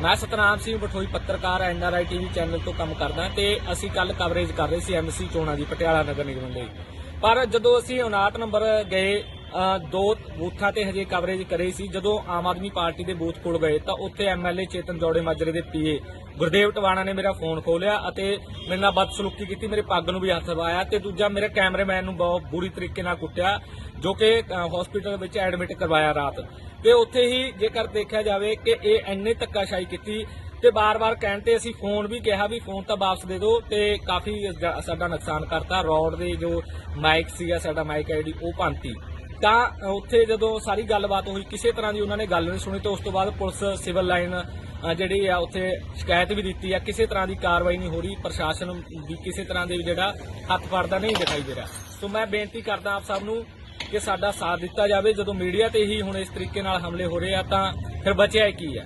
ਮੈਂ ਸਤਨਾਮ ਸਿੰਘ ਬਠੋਈ ਪੱਤਰਕਾਰ NRI TV channel ਤੋਂ ਕੰਮ ਕਰਦਾ ਤੇ ਅਸੀਂ ਕੱਲ ਕਵਰੇਜ ਕਰ ਰਹੇ ਸੀ ਐਮਸੀ ਚੋਣਾਂ ਦੀ, ਪਟਿਆਲਾ ਨਗਰ ਨਿਗਮ ਲਈ। ਪਰ ਜਦੋਂ ਅਸੀਂ 59 ਨੰਬਰ ਗਏ ਦੋ ਬੂਥਾਂ ਤੇ ਹਜੇ ਕਵਰੇਜ ਕਰੇ ਸੀ। ਜਦੋਂ ਆਮ ਆਦਮੀ ਪਾਰਟੀ ਦੇ ਬੂਥ ਕੋਲ ਗਏ ਤਾਂ ਉੱਥੇ ਐਮਐਲਏ ਚੇਤਨ ਜੋੜੇ ਮਾਜਰੇ ਦੇ ਪੀਏ ਗੁਰਦੇਵ ਟਵਾਣਾ ਨੇ ਮੇਰਾ ਫੋਨ ਖੋਲਿਆ ਅਤੇ ਮੇਰੇ ਨਾਲ ਬਦਸਲੂਕੀ ਕੀਤੀ, ਮੇਰੇ ਪੱਗ ਨੂੰ ਵੀ ਹੱਥ ਪਾਇਆ ਤੇ ਦੂਜਾ ਮੇਰੇ ਕੈਮਰਾਮੈਨ ਨੂੰ ਬਹੁਤ ਬੁਰੀ ਤਰੀਕੇ ਨਾਲ ਕੁੱਟਿਆ, ਜੋ ਕਿ ਹਸਪੀਟਲ ਵਿੱਚ ਐਡਮਿਟ ਕਰਵਾਇਆ ਰਾਤ। ਤੇ ਉੱਥੇ ਹੀ ਜੇਕਰ ਦੇਖਿਆ ਜਾਵੇ ਕਿ ਇਹ ਇੰਨੇ ਧੱਕਾਸ਼ਾਹੀ ਕੀਤੀ ਤੇ ਬਾਰ-ਬਾਰ ਕਹਿਣ ਤੇ ਅਸੀਂ ਫੋਨ ਵੀ ਕਿਹਾ ਵੀ ਫੋਨ ਤਾਂ ਵਾਪਸ ਦੇ ਦਿਓ ਤੇ ਕਾਫੀ ਸਾਡਾ ਨੁਕਸਾਨ ਕਰਤਾ। ਰੋਡ ਦੇ ਜੋ ਮਾਈਕ ਸੀਗਾ, ਸਾਡਾ ਮਾਈਕ ਆਈਡੀ ਉਹ ਭੰਨਤੀ। ਤਾਂ ਉੱਥੇ ਜਦੋਂ ਸਾਰੀ ਗੱਲਬਾਤ ਹੋਈ, ਕਿਸੇ ਤਰ੍ਹਾਂ ਦੀ ਉਹਨਾਂ ਨੇ ਗੱਲ ਨਹੀਂ ਸੁਣੀ, ਤੇ ਉਸ ਤੋਂ ਬਾਅਦ ਪੁਲਿਸ ਸਿਵਲ ਲਾਈਨ ਜਿਹੜੀ ਆ, ਉੱਥੇ ਸ਼ਿਕਾਇਤ ਵੀ ਦਿੱਤੀ ਆ। ਕਿਸੇ ਤਰ੍ਹਾਂ ਦੀ ਕਾਰਵਾਈ ਨਹੀਂ ਹੋ ਰਹੀ, ਪ੍ਰਸ਼ਾਸਨ ਵੀ ਕਿਸੇ ਤਰ੍ਹਾਂ ਦੇ ਜਿਹੜਾ ਹੱਥ ਫੜਦਾ ਨਹੀਂ ਦਿਖਾਈ ਦੇ ਰਿਹਾ। ਸੋ ਮੈਂ ਬੇਨਤੀ ਕਰਦਾ ਆਪ ਸਭ ਨੂੰ ਕਿ ਸਾਡਾ ਸਾਥ ਦਿੱਤਾ ਜਾਵੇ। ਜਦੋਂ ਮੀਡੀਆ ਤੇ ਹੀ ਹੁਣ ਇਸ ਤਰੀਕੇ ਨਾਲ ਹਮਲੇ ਹੋ ਰਹੇ ਆ, ਤਾਂ ਫਿਰ ਬਚਿਆ ਕੀ ਆ?